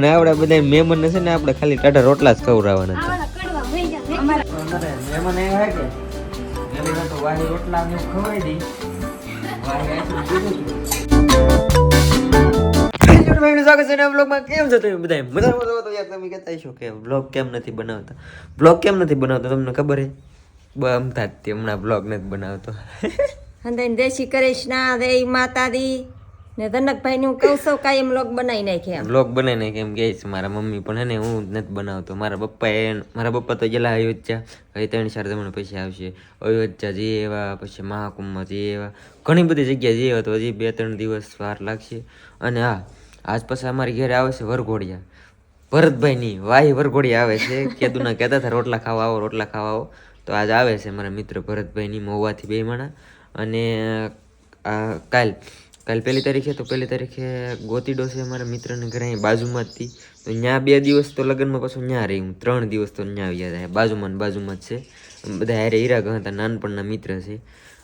અને આપણે બધા મહેમાન છે ને આપણે ખાલી ટાટા રોટલા જ ખવડાવવાના છે. બ્લોગ કેમ નથી બનાવતા? બ્લોગ કેમ નથી બનાવતા? તમને ખબર હે? બમતા જ હમણાં બ્લોગ નથી બનાવતો. દેશી ના દે માતાદી ને ધનકભાઈ ને હું કહું છું કાયમ લોક બનાવી નાખે એમ. બ્લોગ બનાવીને એમ કે છે, મારા મમ્મી પણ હે ને હું નથી બનાવતો. મારા પપ્પા એ મારા પપ્પા તો ગયેલા અયોધ્યા. હવે ત્રણ ચાર જમણ પછી આવશે. અયોધ્યા જઈએ એવા, પછી મહાકુંભમાં જઈએ એવા. ઘણી બધી જગ્યા જઈએ તો હજી બે ત્રણ દિવસ વાર લાગશે. અને હા, આજ પછી અમારી ઘરે આવે છે વરઘોડિયા. ભરતભાઈની વાહી વરઘોડિયા આવે છે. કેદુના કહેતા હતા, રોટલા ખાવા આવો, રોટલા ખાવા આવો. તો આજ આવે છે મારા મિત્ર ભરતભાઈની મહુવાથી બે માણા અને કાલ કાલ પહેલી તારીખે, તો પહેલી તારીખે ગોતીડો છે મારા મિત્રને ઘરે અહીં બાજુમાં જ હતી તો ત્યાં બે દિવસ તો લગ્નમાં પાછું ત્યાં રહી. હું ત્રણ દિવસ તો ત્યાં આવ્યા હતા. બાજુમાં બાજુમાં જ છે. બધા હારે હીરા ગયા હતા, નાનપણના મિત્ર છે.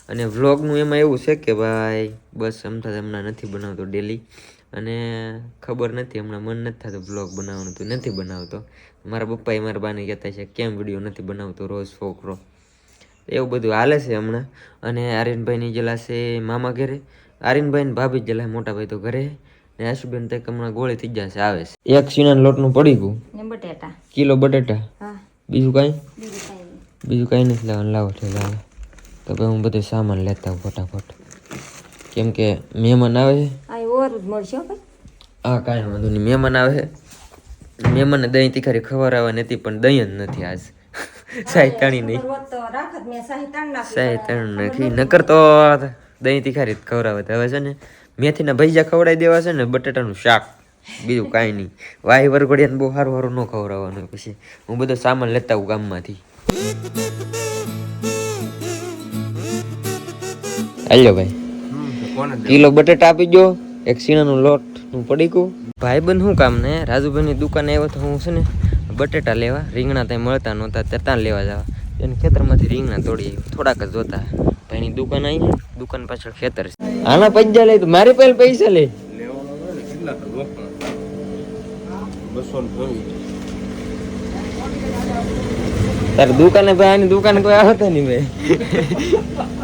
અને વ્લોગનું એમાં એવું છે કે ભાઈ, બસ હમણાં હમણાં નથી બનાવતો ડેલી અને ખબર નથી, હમણાં મન નથી થતું વ્લોગ બનાવવાનું, તો નથી બનાવતો. મારા પપ્પાએ મારા બાને કહેતા છે, કેમ વીડિયો નથી બનાવતો રોજ છોકરો? એવું બધું હાલે છે હમણાં. અને આર્યનભાઈની જેલા છે મામા ઘરે. આર્યનભાઈ ને ભાભી જ જેલા મોટા ભાઈ તો ઘરે ને આશુબેન તે હમણાં ગોળી થઈ જશે આવે છે. એક સીણા લોટનું પડી ગયું. ને બટેટા. કિલો બટેટા. બીજું કાંઈ? બીજું કાંઈ નથી લેવાનું લાવો છે લાવો. તો ભાઈ હું બધું સામાન લેતા હું ફટાફટ. કેમ કે મહેમાન આવે છે. હો કાંઈ વાંધો નહીં. મહેમાન આવે છે. મહેમાનને દહીં તીખારી ખબર આવે હતી પણ દહીં જ નથી આજ. સાહેબ તાણી નહીં. રોજ તો રાખત મેં સાહી સાહેબ તાણ નાખી. નકર તો દહીં તીખારી ખવડાવે તો હવે છે ને મેથીના ભજીયા ખવડાવી દેવા છે ને બટાટાનું શાક બીજું કાંઈ નહીં. વાહી વરઘોડિયાને બહુ સારું સારું ન ખવડાવવાનું પછી. હું બધો સામાન લેતા આવું ગામમાંથી. હાલ્યો ભાઈ. કિલો બટેટા આપી દો એક સીણાનું લોટનું પડીકું. ભાઈબંધ શું કામ ને રાજુભાઈની દુકાને આવ્યો તો હું છે ને બટેટા લેવા રીંગણા ત્યાં મળતા નહોતા ત્યાં ત્યાં લેવા જવા. એને ખેતરમાંથી રીંગણા તોડી આવ્યો. થોડાક જ જોતા. ભાઈની દુકાન આવી દુકાન પાછળ ખેતર છે. આના પૈસા લે તો મારી પાસે પૈસા લે. તારી દુકાને ભાઈ આની દુકાન કોઈ આવતા નહીં ભાઈ.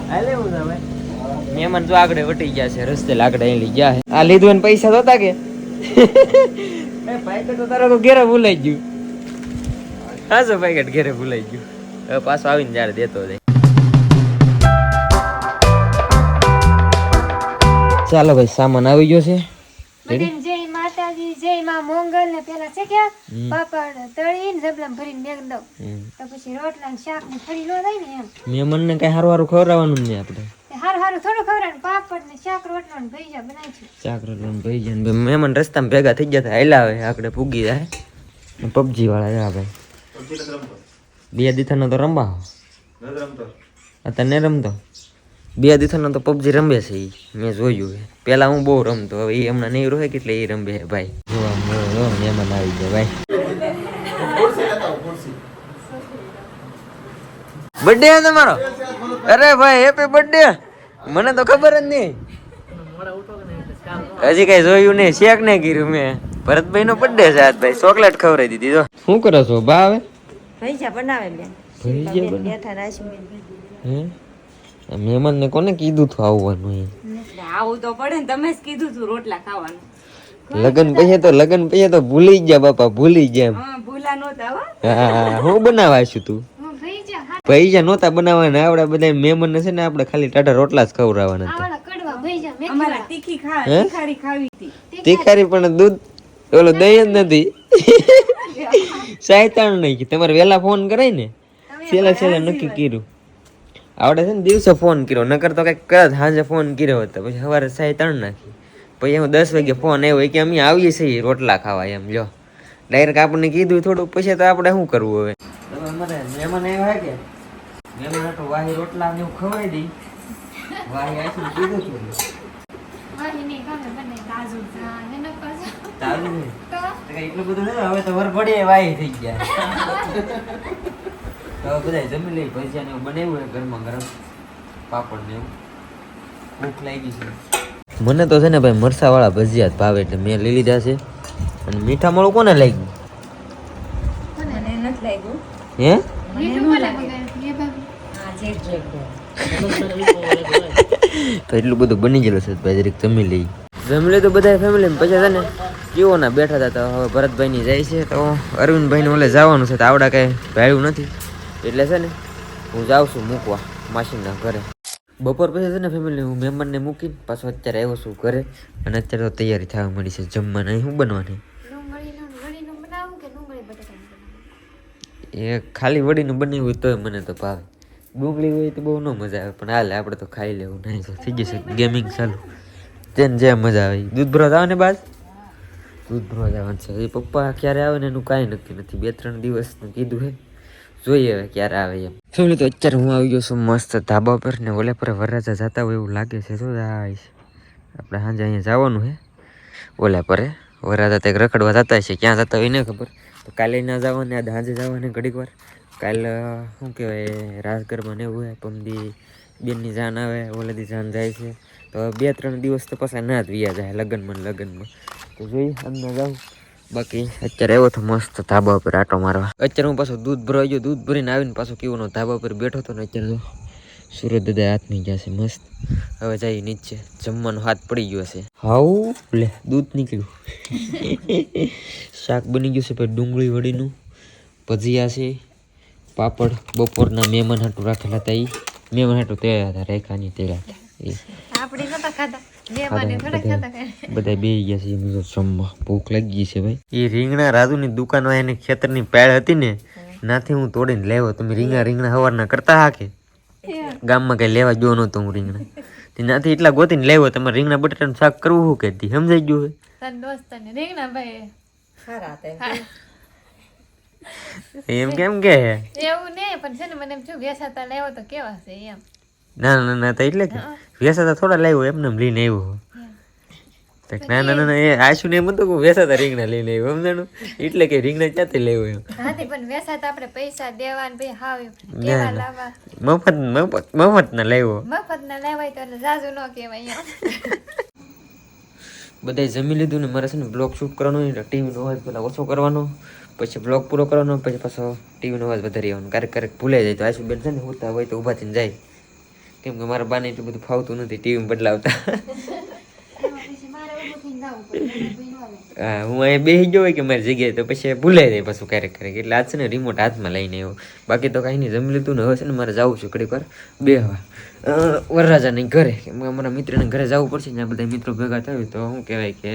ભાઈ મહેમાન જો આગળ વટી ગયા છે રસ્તે લાકડા અહીં લઈ ગયા છે. આ લીધું એને પૈસા જોતા કે? એ પાકેટ તો તારા તો ઘેરે ભૂલાઈ ગયું. હા ભાઈ ઘેરે ભૂલાઈ ગયું. હવે પાછો આવીને જ્યારે દેતો જાય. ચાલો ભાઈ સામાન આવી ગયો છે. જય માતાજી જય માં મોંગલ. ને પેલા છે કે પાપડ તળીને જબલામાં ભરીને મેઘ દઉં. તો પછી રોટલા ને શાક ને ફરી નો થાય ને એમ. મહેમાનને કઈ સારું સારું ખવડાવવાનું ને આપણે. હારું હારું થોડું ખવડાવે પાપડ ને શાક રોટલો ને ભજીયા બનાવી ને મહેમાન રસ્તામાં ભેગા થઈ ગયા હાલ્યા આવે આપણે પૂગી જાય. પબજી વાળા ભાઈ. બે દીથાનો તો રમવા. અત્યારે નહીં રમતો. બે દીથાનો તો પબજી રમે છે એ મેં જોયું છે. પેલા હું બહુ રમતો હવે એ હમણાં નહીં રોહે એટલે એ રમે છે ભાઈ. મહેમાન આવી ગયા ભાઈ. બર્થડે છે તમારો? અરે ભાઈ હેપી બર્થડે મને તો ખબર જ નહીં. હજી કઈ જોયું નહીં શેક ને કર્યું મેં. ભરતભાઈ નો બર્થડે છે આજ ભાઈ ચોકલેટ ખવડાવી દીધી તો શું કરો છો બા આવે ભૈજા બનાવે બેન. બેન બનાવે? હે? મહેમાન ને કોને કીધું તું આવવાનું એમ? આવું તો પડે ને તમે જ કીધું તું રોટલા ખાવાનું. લગન પછી તો લગન પછી તો ભૂલી જ ગયા બાપા ભૂલી જ ગયા હા ભૂલા નહોતા હા. હું બનાવા છું તું? ભાઈ જા નહોતા બનાવવાના આપડે બધા મહેમાન છે ને આપણે ખાલી ટાટા રોટલા જ ખવડાવવાના હતી. તીખારી પણ દૂધ ઓલો દહીં જ નથી. સાયતાણ નહીં તમારે વેલા ફોન કરાય ને? છેલ્લા છેલ્લા નક્કી કર્યું. આવડે છે ને દિવસે ફોન કર્યો નકર તો કંઈક કદાચ સાંજે ફોન કર્યો હતો પછી સવારે સાયતાણ નાખી. પછી હું દસ વાગે ફોન આવ્યો કે અમે આવીએ છીએ રોટલા ખાવા એમ જો ડાયરેક્ટ આપણને કીધું થોડું પછી તો આપણે શું કરવું હવે? અમારે મહેમાન આવ્યા કે? મહેમાન તો વાહી રોટલા ને ખવાઈ દઈ વાહી આવીને કીધું છે. એટલું બધું હવે તો વરઘોડે વાહી થઈ ગયા. તો હવે બધા જમી લઈ ભજીયા ને એવું બનાવ્યું હોય ઘરમાં ગરમ પાપડ ને એવું. ભૂખ લાગી છે. મને તો છે ને ભાઈ મરસા વાળા ભજીયા જ ભાવે એટલે મેં લઈ લીધા છે. અને મીઠા મોળું કોને લાગ્યું? હે? તો એટલું બધું બની ગયેલું છે ભાઈ જરીક જમી લઈ. જમી તો બધા ફેમિલી પછી છે ને કેવો ના બેઠા હતા તો હવે ભરતભાઈ ની જાય છે તો અરવિંદભાઈ ને ઓલે જવાનું છે તો આવડા કઈ ભાડ્યું નથી. એટલે છે ને હું જાઉં છું મૂકવા માસીના ઘરે. બપોર પછી છે ને ફેમિલી હું મહેમાનને મૂકીને પાછો અત્યારે આવ્યો છું ઘરે. અને અત્યારે તો તૈયારી થવા મળી છે જમવાના. શું બનવાની? એ ખાલી વડીનું બનાવ્યું હોય તોય મને તો ભાવે. ડુંગળી હોય તો બહુ ન મજા આવે પણ હાલે આપણે તો ખાઈ લેવું નહીં થઈ જશે. ગેમિંગ ચાલુ. તેને જે મજા આવે. દૂધ ભરો આવે ને બાદ દૂધ ભરવા જવાનું છે એ પપ્પા ક્યારે આવે ને એનું કાંઈ નક્કી નથી. બે ત્રણ દિવસનું કીધું હે. જોઈએ હવે ક્યારે આવે એમ. શું તો અત્યારે હું આવી ગયો છું મસ્ત ધાબા પર ને ઓલે પર વરરાજા જતા હોય એવું લાગે છે. જાય આપણે સાંજે અહીંયા જવાનું હે ઓલા પર વરાજા તે રખડવા જતા છે ક્યાં જતા હોય ને ખબર. તો કાલે ના જવાને આજ સાંજે જવાનું ઘડીક વાર. કાલે શું કહેવાય, રાજગરમાં ને એવું હોય, પમદી બેનની જાન આવે ઓલેથી જાન જાય છે. તો બે ત્રણ દિવસ તો પાછા ના જ વ્યા જાય, લગ્નમાં લગ્નમાં. તો જોઈએ અંદર જાઉં. બાકી અત્યારે એવો તો મસ્ત ધાબા ઉપર આટો મારવા. અત્યારે હું પાછો દૂધ ભરવા ગયો, દૂધ ભરીને આવીને પાછો કેવો ધાબા ઉપર બેઠો હતો ને અત્યારે તો સુરત દાદા હાથની ગયા છે, મસ્ત. હવે જઈ નીચે, જમવાનો હાથ પડી ગયો છે. હાઉ, લે, દૂધ નીકળ્યું. શાક બની ગયું છે, પછી ડુંગળી વડીનું, ભજીયા છે, પાપડ, બપોરના મહેમાન હાટું રાખેલા હતા એ મહેમાન હાટું તૈયાર હતા રેખાની તૈયાર. હતા આપણે નતા ખાધા. બધા બે ગયા છે જમવા ભૂખ લાગી છે ભાઈ. એ રીંગણા રાજુની દુકાનમાં એની ખેતરની પેળ હતી ને નાથી હું તોડીને લેવો. તમે રીંગણા રીંગણા હવારના કરતા હા કે? ગામમાં કઈ લેવા ગયો નતો હું રીંગણા. નાથી એટલા ગોતીને લેવો. તમારે રીંગણા બટાટાનું શાક કરવું શું કહેતી સમજાઈ ગયું હોય. રીંગણા ભાઈ. એમ કેમ કે? એવું ને પણ છે ને મને એમ થયું વેસાતા લેવો તો કેવા છે? એમ. ના ના ના તો એટલે કે. વેસાતા થોડા લાવ્યો એમને એમ લઈને આવ્યો ના ના ના એ આશુ ને એમ હતું કે વેસાતા રીંગણા લઈને આવ્યો સમજાણું? એટલે કે રીંગણા ક્યાંથી લેવો એમ? પણ વેસાતા આપણે પૈસા દેવા ને ભાઈ હાવ કેવા લાવવા? મફત મફત મફત ના લાવ્યો મફત ના લેવાય તો જાજુ ન કહેવાય બધાય જમી લીધું ને મારે છે ને બ્લોગ શૂટ કરવાનો એટલે ટીવીનો અવાજ પહેલાં ઓછો કરવાનો પછી બ્લોગ પૂરો કરવાનો પછી પાછો ટીવીનો અવાજ વધારી આવવાનો. ક્યારેક ક્યારેક ભૂલાઈ જાય તો આશુબેન છે ને હોતા હોય તો ઊભા થઈને જાય. કેમ કે મારા બાને એટલું બધું ફાવતું નથી ટીવી બદલાવતા. હા એ બેસી ગયો હોય કે મારી જગ્યાએ, તો પછી ભૂલાઈ જાય પાછું ક્યારેક ક્યારેક. એટલે આજ છે ને રિમોટ હાથમાં લઈને આવ્યો. બાકી તો કાંઈ નહીં, જમી લીધું ને હવે છે ને મારે જવું છે ઘડીક વાર બેહવા. હવા વરરાજાની ઘરે. મારા મિત્રને ઘરે જવું પડશે ને આ બધા મિત્રો ભેગા થયું તો શું કહેવાય કે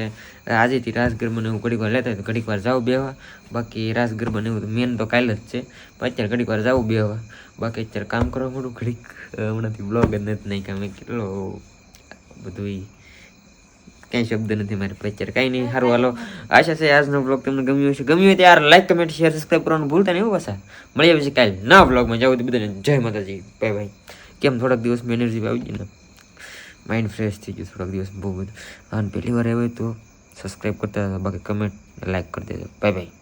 આજેથી રાસ ગરબાને એવું ઘડીક વાર લેતા હોય તો ઘડીક વાર જાઉં બેહવા. બાકી રાસ ગરબાને એવું મેન તો કાલે જ છે. પણ અત્યારે ઘડીક વાર જાઉં બેહવા. બાકી અત્યારે કામ કરવા મળું ઘડીક. હમણાંથી બ્લોગ જ નથી નહીં કામ કેટલો બધું કઈ શબ્દ નથી મારી પચ્ચર કાંઈ નહીં, સારું, હાલો. આશા છે આજનો બ્લોગ તમને ગમ્યો હશે. ગમ્યું હોય ત્યારે યાર લાઈક કમેન્ટ શેર સબસ્ક્રાઈબ કરવાનું ભૂલતા નહીં પાછા. મળી આવે છે કાલે ના બ્લોગમાં જાવ તો બધાને જય માતાજી. ભાઈ ભાઈ કેમ થોડાક દિવસમાં એનર્જી આવી ગઈ ને. માઇન્ડ ફ્રેશ થઈ ગયું થોડાક દિવસ બહુ બધું. અને પહેલી વાર આવ્યો તો સબસ્ક્રાઈબ કરતા બાકી કમેન્ટ લાઈક કરી દેજો. Bye bye